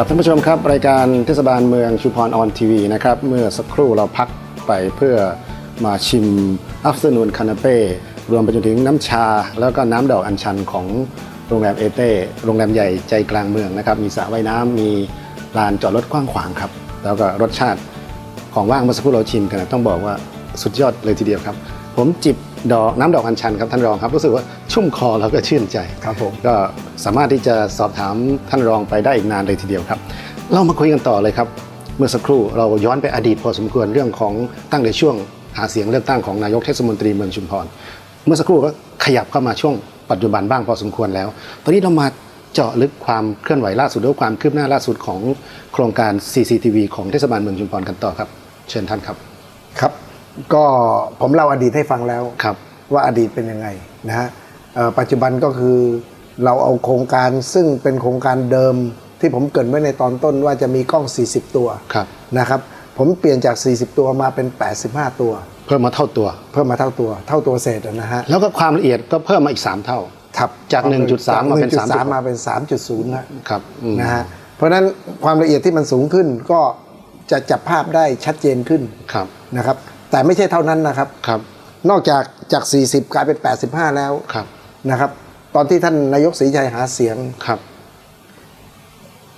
ครับท่านผู้ชมครับ รายการเทศบาลเมืองชุมพรออนทีวีนะครับ เมื่อสักครู่เราพักไปเพื่อมาชิมอัฟเ r อร์นูนคานาเป้รวมไปจนถึงน้ำชา แล้วก็น้ำดอกอัญชันของโรงแรมเอเต้โรงแรมใหญ่ใจกลางเมืองนะครับ มีสระว่ายน้ำมีลานจอดรถกว้างขวางครับ แล้วก็รสชาติของว่างเมื่อสักครู่เราชิมกัน ต้องบอกว่าสุดยอดเลยทีเดียวครับ ผมจิบดอกน้ำดอกอัญชันครับท่านรองครับรู้สึกว่า ชุ่มคอแล้วก็ชื่นใจครับผมก็สามารถที่จะสอบถามท่านรองไปได้อีกนานเลยทีเดียวครับ เรามาคุยกันต่อเลยครับ เมื่อสักครู่เราย้อนไปอดีตพอสมควรเรื่องของตั้งในช่วงหาเสียงเลือกตั้งของนายกเทศมนตรีเมืองชุมพร เมื่อสักครู่ก็ขยับเข้ามาช่วงปัจจุบันบ้างพอสมควรแล้ว ตอนนี้เรามาเจาะลึกความเคลื่อนไหวล่าสุดหรือว่าความคืบหน้าล่าสุดของโครงการ CCTV ของเทศบาลเมืองชุมพรกันต่อครับ เชิญท่านครับครับ ก็ผมเล่าอดีตให้ฟังแล้วครับ ว่าอดีตเป็นยังไงนะฮะเอ่อ ปัจจุบันก็คือเราเอาโครงการซึ่งเป็นโครงการเดิมที่ผมเกริดไว้ในตอนต้นว่าจะมีกล้อง 40 ตัวครับนะครับผมเปลี่ยนจาก 40 ตัวมาเป็น 85 ตัว เพิ่มมาเท่าตัว เพิ่มมาเท่าตัว เท่าตัวเศษนะฮะแล้วก็ความละเอียดก็เพิ่มมาอีก 3 เท่าครับจาก 1.3 มาเป็นจก3.6มาเป็น 3.0นะครับอืมนะฮะเพราะฉะนั้นความละเอียดที่มันสูงขึ้นก็จะจับภาพได้ชัดเจนขึ้นครับนะครับ แต่ไม่ใช่เท่านั้นนะครับครับ นอกจากจาก 40 กลายเป็น 85 แล้วครับ นะครับ ตอนที่ท่านนายกศรีชัยหาเสียงครับ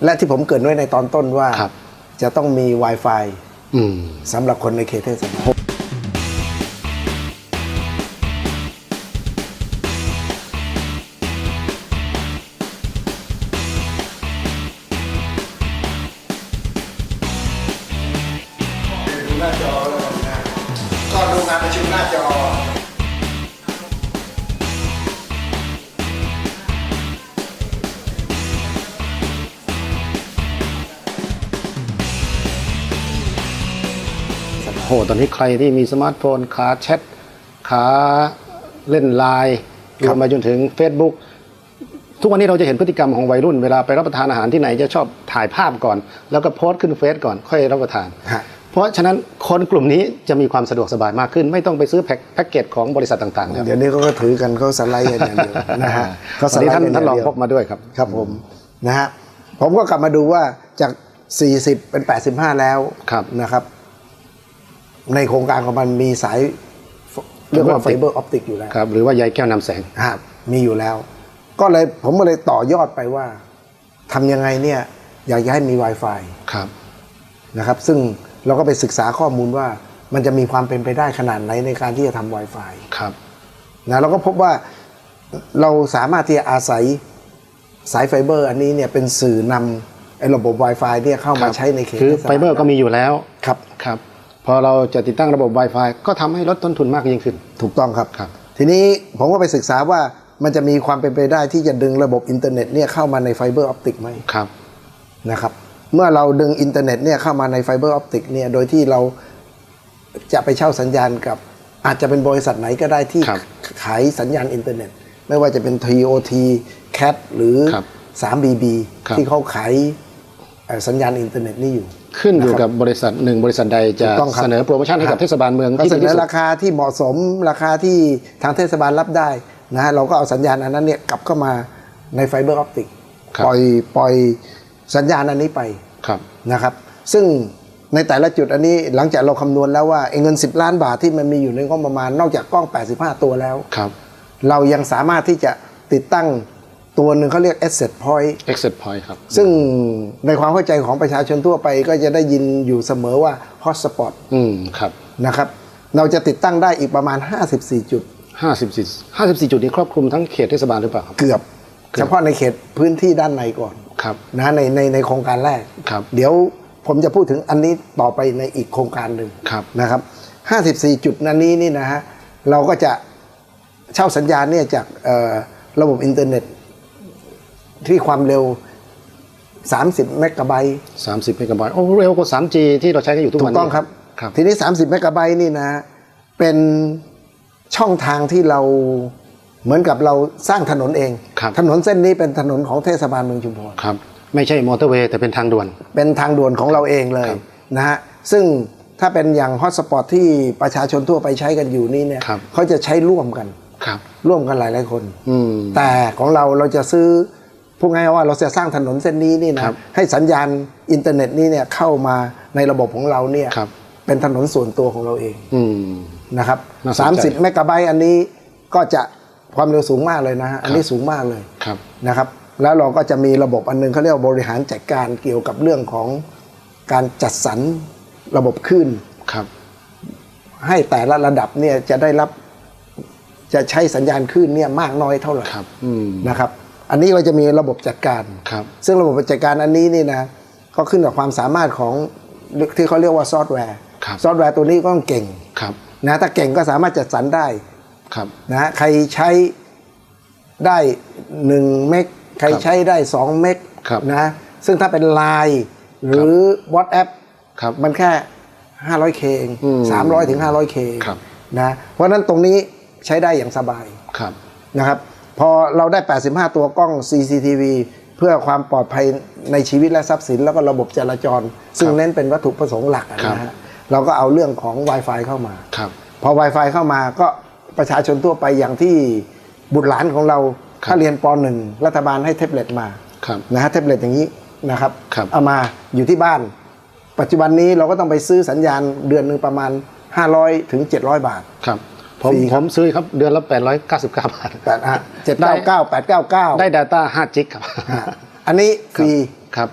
และที่ผมเกริดไว้ในตอนต้นว่าครับจะต้องมี Wi-Fi อืมสำหรับคนในเขตเทศบาล หตอนนี้ใครที่มีสมาร์ทโฟนขาแชทขาเล่นไลน์รวมไปจนถึง Facebook ทุกวันนี้เราจะเห็นพฤติกรรมของวัยรุ่นเวลาไปรับประทานอาหารที่ไหนจะชอบถ่ายภาพก่อน แล้วก็โพสต์ขึ้นเฟซก่อนค่อยรับประทานฮะเพราะฉะนั้นคนกลุ่มนี้จะมีความสะดวกสบายมากขึ้น ไม่ต้องไปซื้อแพ็คแพ็กเกจของบริษัทต่างๆแล้วเดี๋ยวนี้เขาก็ถือกันเขาสไลด์กันอย่างเดียวนะฮะเขาสวันไลนี้ด์ท่านกันท่านลองย่เดียวพกมาด้วยครับครับผมนะฮะผมก็กลับมาดูว่าจาก 40 เป็น 85 แล้วครับนะครับ ในโครงการของมันมีสายเรียกว่าไฟเบอร์ออปติกอยู่แล้วครับ หรือว่าใยแก้วนำแสงครับมีอยู่แล้ว ก็เลยผมก็เลยต่อยอดไปว่าทำยังไงเนี่ยอยากจะให้มี Wi-Fi ครับนะครับ ซึ่งเราก็ไปศึกษาข้อมูลว่ามันจะมีความเป็นไปได้ขนาดไหนในการที่จะทำ Wi-Fi ครับนะเราก็พบว่าเราสามารถที่จะอาศัยสายไฟเบอร์ อันนี้เนี่ยเป็นสื่อนำไอ้ระบบ Wi-Fi เนี่ยเข้ามาใช้ในเขตคือทศาลไฟเบอร์ก็มีอยู่แล้วครับครับ พอเราจะติดตั้งระบบ Wi-Fi ก็ทำให้ลดต้นทุนมากยิ่งขึ้น ถูกต้องครับครับ ทีนี้ผมก็ไปศึกษาว่ามันจะมีความเป็นไปได้ที่จะดึงระบบอินเทอร์เน็ตเนี่ยเข้ามาในไฟเบอร์ออปติกไหมครับนะครับ เมื่อเราดึงอินเทอร์เน็ตเนี่ยเข้ามาในไฟเบอร์ออปติกเนี่ยโดยที่เราจะไปเช่าสัญญาณกับ อาจจะเป็นบริษัทไหนก็ได้ที่ครับขายสัญญาณอินเทอร์เน็ต ไม่ว่าจะเป็น TOT CAT หรือครับ 3BB ครับที่เขาขายเอ่อ สัญญาณอินเทอร์เน็ตนี่อยู่ ขึ้นอยู่กับบริษัทหนึ่งบริษัทใดจะถูกต้องครับเสนอโปรโมชั่นให้กับเทศบาลเมืองก็ที่เสดีนที่อสุดราคาที่เหมาะสมราคาที่ทางเทศบาลรับได้นะฮะเราก็เอาสัญญาณอันนั้นเนี่ยกลับเข้ามาในไฟเบอร์ออปติกครับปล่อยปล่อยสัญญาณอันนี้ไปครับนะครับ ซึ่งในแต่ละจุดอันนี้หลังจากเราคำนวณแล้วว่าไอ้เงิน 10 ล้านบาทที่มันมีอยู่ในงบประมาณนอกจากกล้อง 85 ตัวแล้วครับเรายังสามารถที่จะติดตั้ง ตัวหนึ่งเขาเรียก asset point exit point ครับ ซึ่งในความเข้าใจของประชาชนทั่วไปก็จะได้ยินอยู่เสมอว่า hotspot อืมครับนะครับ เราจะติดตั้งได้อีกประมาณ 54 จุด 54 54 จุดนี้ครอบคลุมทั้งเขตเทศบาลหรือเปล่าครับ เกือบเกือบเฉพาะในเขตพื้นที่ด้านในก่อนครับนะในในในโครงการแรก ครับเดี๋ยวผมจะพูดถึงอันนี้ต่อไปในอีกโครงการหนึ่งครับ นะครับ 54 จุดนั้นนี้นี่นะฮะ เราก็จะเช่าสัญญาณเนี่ยจากเอ่อระบบอินเทอร์เน็ต ที่ความเร็ว 30 เมกะไบต์30เมกะไบต์โอ้เร็วกว่า 3G ที่เราใช้กันอยู่ทุกถูวันกนี้ต้องครับ ครับ ทีนี้ 30 เมกะไบต์นี่นะฮะเป็นช่องทางที่เราเหมือนกับเราสร้างถนนเอง ครับ ถนนเส้นนี้เป็นถนนของเทศบาลเมืองชุมพร ครับ ไม่ใช่มอเตอร์เวย์แต่เป็นทางด่วน เป็นทางด่วนของเราเองเลยครับนะฮะ ซึ่งถ้าเป็นอย่างฮอตสปอตที่ประชาชนทั่วไปใช้กันอยู่นี่เนี่ยครับ เขาจะใช้ร่วมกัน ครับ ร่วมกันหลายหลายๆคน อืม แต่ของเราเราจะซื้อ พูดง่ายๆว่าเราจะสร้างถนนเส้นนี้นี่นะครับให้สัญญาณอินเทอร์เน็ตนี้เนี่ยเข้ามาในระบบของเราเนี่ยครับเป็นถนนส่วนตัวของเราเองอืมนะครับน่าสนใจ30เมกะไบต์อันนี้ก็จะความเร็วสูงมากเลยนะฮะอันนี้สูงมากเลยครับนะครับ แล้วเราก็จะมีระบบอันหนึงเขาเรียกว่าบริหารจัดการเกี่ยวกับเรื่องของการจัดสรรระบบคลื่นครับ ให้แต่ละระดับเนี่ยจะได้รับจะใช้สัญญาณคลื่นเนี่ยมากน้อยเท่าไหร่ครับอืมนะครับ อันนี้เราจะมีระบบจัดการครับซึ่งระบบจัดการอันนี้นี่นะก็ขึ้นกับความสามารถของที่เขาเรียกว่าซอฟต์แวร์ครับซอฟต์แวร์ตัวนี้ก็ต้องเก่งครับนะถ้าเก่งก็สามารถจัดสรรได้ครับนะฮะใครใช้ได้1เมกใครใช้ได้2เมกครับนะซึ่งถ้าเป็น Line หรือ WhatsApp ครับมันแค่ 500K เองอืม300ถึง 500K ครับนะเพราะฉะนั้นตรงนี้ใช้ได้อย่างสบายครับนะครับ พอเราได้ 85 ตัวกล้อง CCTV เพื่อความปลอดภัยในชีวิตและทรัพย์สิน แล้วก็ระบบจราจร ซึ่งครับเน้นเป็นวัตถุประสงค์หลักอะครับนะฮะเราก็เอาเรื่องของ Wi-Fi เข้ามาครับพอ Wi-Fi เข้ามาก็ประชาชนทั่วไปอย่างที่บุตรหลานของเราครับถ้าเรียนป .1 รัฐบาลให้แท็บเล็ตมาครับนะฮะแท็บเล็ตอย่างนี้นะครับครับเอามาอยู่ที่บ้าน ปัจจุบันนี้เราก็ต้องไปซื้อสัญญาณเดือนหนึ่งประมาณ 500ถึง700 บาทครับ ผมฟรีคผรับมซื้อครับเดือนละ899บาทแต่ฮะเจ็ดเก้าเก้าแปดเก้าเก้าได้ Data 5จิกครับ อันนี้ฟรีครับ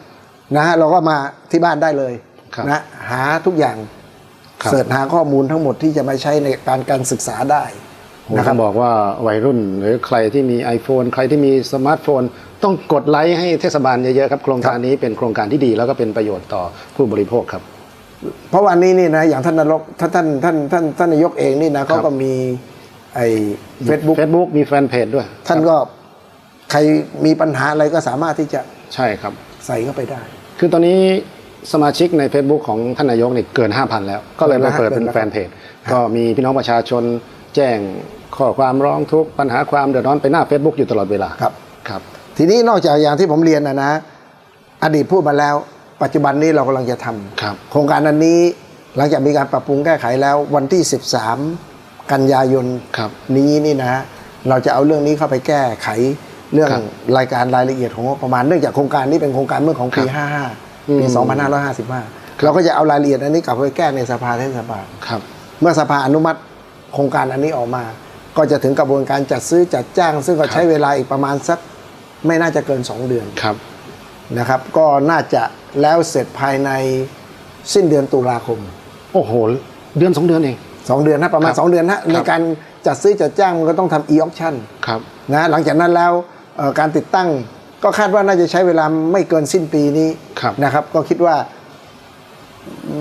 นะฮะเราก็มาที่บ้านได้เลยครับนะหาทุกอย่างครับเสิร์ชหาข้อมูลทั้งหมดที่จะมาใช้ในการการศึกษาได้ผมนะคต้รัอบงบอกว่าวัยรุ่นหรือใครที่มี iPhone ใครที่มีสมาร์ทโฟน ต้องกดไลค์ให้เทศบาลเยอะๆครับ โครงการนี้เป็นโครงการที่ดีแล้วก็เป็นประโยชน์ต่อผู้บริโภคครับ เพราะวันนี้นี่นะอย่างท่านนายกท่านท่านท่านท่านท่านนายกเองนี่นะเขาก็มีไอ้เฟซบุ๊ก Facebook มีแฟนเพจด้วย ท่านก็ใครมีปัญหาอะไรก็สามารถที่จะใช่ครับ ใส่เข้าไปได้ คือตอนนี้สมาชิกใน Facebook ของท่านนายกนี่เกิน 5,000 แล้ว ก็เลยมาเปิดเป็นแฟนเพจ ก็มีพี่น้องประชาชนแจ้งข้อความร้องทุกข์ปัญหาความเดือดร้อนไปหน้า Facebook อยู่ตลอดเวลาครับครับ ทีนี้นอกจากอย่างที่ผมเรียนนะนะ อดีตพูดมาแล้ว ปัจจุบันนี้เรากำลังจะทำครับโครงการอันนี้หลังจากมีการปรับปรุงแก้ไขแล้ววันที่ 13 กันยายนครับนี้นี่นะเราจะเอาเรื่องนี้เข้าไปแก้ไขเรื่องครับรายการรายละเอียดของงบประมาณเนื่องจากโครงการนี้เป็นโครงการเมื่อของปีครับ55 ปีอืม2555 เราก็จะเอารายละเอียดอันนี้กลับไปแก้ในสภาเทศบาลครับเมื่อสภาอนุมัติโครงการอันนี้ออกมา ก็จะถึงกระบวนการจัดซื้อจัดจ้าง ซึ่งก็ครับใช้เวลาอีกประมาณสักไม่น่าจะเกิน 2 เดือนครับ นะครับ ก็น่าจะแล้วเสร็จภายในสิ้นเดือนตุลาคม โอ้โห เดือนสองเดือนเอง2เดือนนะประมาณครับ2เดือนนะในการจัดซื้อจัดจ้างมันก็ต้องทำ e-auction ครับนะหลังจากนั้นแล้วเอ่อการติดตั้งก็คาดว่าน่าจะใช้เวลาไม่เกินสิ้นปีนี้ครับนะครับ ก็คิดว่า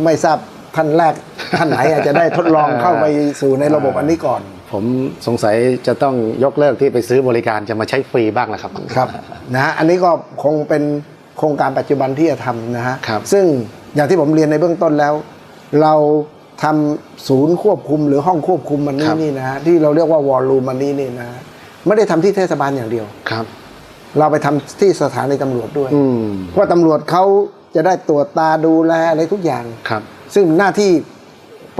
ไม่ทราบท่านแรกท่านไหนอาจจะได้ทดลองเข้าไปสู่ในระบบอันนี้ก่อน ผมสงสัยจะต้องยกเลิกที่ไปซื้อบริการจะมาใช้ฟรีบ้างแล้วครับครับนะฮะอันนี้ก็คงเป็น โครงการปัจจุบันที่จะทำนะฮะครับซึ่งอย่างที่ผมเรียนในเบื้องต้นแล้ว เราทำศูนย์ควบคุมหรือห้องควบคุมมันนี้นี่นะฮะที่เราเรียกว่าวอลลุ่มมันนี้นี่นะไม่ได้ทำที่เทศบาลอย่างเดียวครับ เราไปทำที่สถานีตำรวจด้วยอืมเพราะตำรวจเขาจะได้ตรวจตาดูแลอะไรทุกอย่างครับ ซึ่งหน้าที่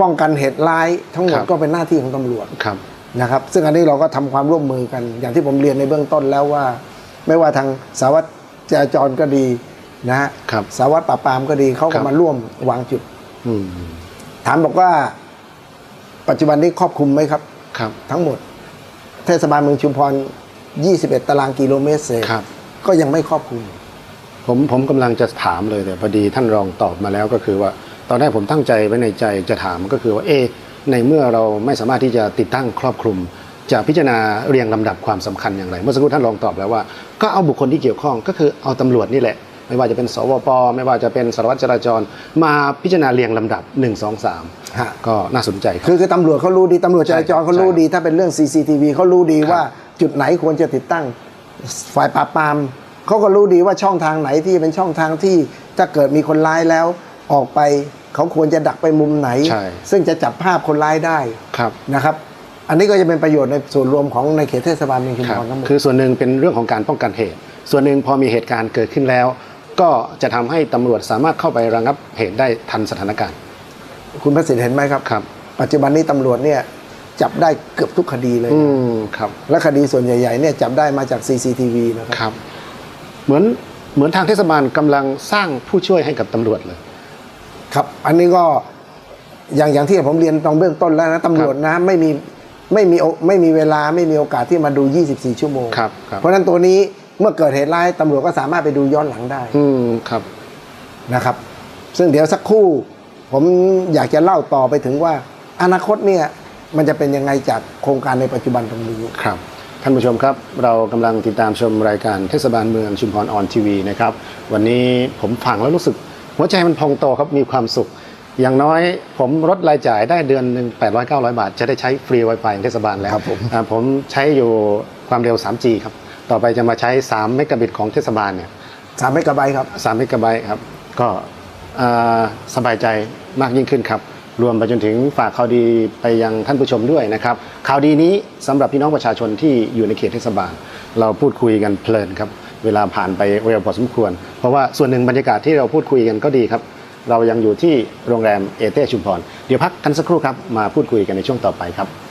ป้องกันเหตุร้ายทั้งหมดครับก็เป็นหน้าที่ของตำรวจครับนะครับ ซึ่งอันนี้เราก็ทำความร่วมมือกัน อย่างที่ผมเรียนในเบื้องต้นแล้วว่า ไม่ว่าทางสารวัตร จราจรก็ดีนะฮะครับสารวัตรปราบปรามก็ดีเขาครัก็บมาร่วมวางจุด อืมถามบอกว่า ปัจจุบันนี้ครอบคลุมไหมครับ ครับ ทั้งหมด เทศบาลเมืองชุมพร 21 ตารางกิโลเมตรเศษครับ ก็ยังไม่ครอบคลุม ผมผมกำลังจะถามเลยแต่พอดีท่านรองตอบมาแล้วก็คือว่า ตอนแรกผมตั้งใจไว้ในใจจะถามก็คือว่าเอะในเมื่อเราไม่สามารถที่จะติดตั้งครอบคลุม จะพิจารณาเรียงลำดับความสำคัญอย่างไร เมื่อสักครู่ท่านรองตอบแล้วว่า ก็เอาบุคคลที่เกี่ยวข้องก็คือเอาตำรวจนี่แหละ ไม่ว่าจะเป็นสวปไม่ว่าจะเป็นสารวัตรจราจร มาพิจารณาเรียงลำดับ 1 2ฮะ3ก็น่าสนใจครับคือคือตำรวจเขารู้ดีตำรวจจราจรใช่เขารู้ใช่ดี ถ้าเป็นเรื่อง CCTV เขารู้ดีครับว่าจุดไหนควรจะติดตั้งฝ่ายปราบปรามเขาก็รู้ดีว่าช่องทางไหนที่เป็นช่องทางที่ถ้าเกิดมีคนร้ายแล้วออกไปเขาควรจะดักไปมุมไหนใช่ซึ่งจะจับภาพคนร้ายได้ครับนะครับ อันนี้ก็จะเป็นประโยชน์ในส่วนรวมของในเขตเทศบาลเมืองชุมครับพรทั้งหมดคือส่วนหนึ่งเป็นเรื่องของการป้องกันเหตุ ส่วนหนึ่งพอมีเหตุการณ์เกิดขึ้นแล้ว ก็จะทำให้ตำรวจสามารถเข้าไประงับเหตุได้ทันสถานการณ์ คุณประสิทธิ์เห็นไหมครับครับ ปัจจุบันนี้ตำรวจเนี่ยจับได้เกือบทุกคดีเลยอืนะมครับ และคดีส่วนใหญ่ๆเนี่ยจับได้มาจาก CCTV นะครับครับ เหมือนเหมือนทางเทศบาลกำลังสร้างผู้ช่วยให้กับตำรวจเลย ครับ อันนี้ก็อย่างอย่างที่ผมเรียนตรงเบื้องต้นแล้วนะตำรวจนะไม่มี ไม่มีโอไม่มีเวลาไม่มีโอกาสที่มาดู 24 ชั่วโมง ครับครับเพราะฉะนั้นตัวนี้เมื่อเกิดเหตุร้ายตำรวจก็สามารถไปดูย้อนหลังได้อืมครับนะครับ ซึ่งเดี๋ยวสักครู่ ผมอยากจะเล่าต่อไปถึงว่า อนาคตเนี่ยมันจะเป็นยังไงจากโครงการในปัจจุบันตรงนี้ครับ ท่านผู้ชมครับ เรากำลังติดตามชมรายการเทศบาลเมืองชุมพรออนทีวีนะครับ วันนี้ผมฟังแล้วรู้สึก หัวใจมันพองโตครับมีความสุข อย่างน้อยผมลดรายจ่ายได้เดือนหนึ่ง800 900 บาท จะได้ใช้ฟรี Wi-Fi ของเทศบาลแล้วครับผมอ่าผมใช้อยู่ความเร็ว 3G ครับ ต่อไปจะมาใช้ 3 เมกะบิตของเทศบาลเนี่ยสามเมกะไบต์ครับ 3 เมกะไบต์ครับ ก็อ่าสบายใจมากยิ่งขึ้นครับ รวมไปจนถึงฝากข่าวดีไปยังท่านผู้ชมด้วยนะครับข่าวดีนี้สำหรับพี่น้องประชาชนที่อยู่ในเขตเทศบาล เราพูดคุยกันเพลินครับ เวลาผ่านไปเร็วพอสมควร เพราะว่าส่วนหนึ่งบรรยากาศที่เราพูดคุยกันก็ดีครับ เรายังอยู่ที่โรงแรมเอเต้ชุมพร เดี๋ยวพักกันสักครู่ครับ มาพูดคุยกันในช่วงต่อไปครับ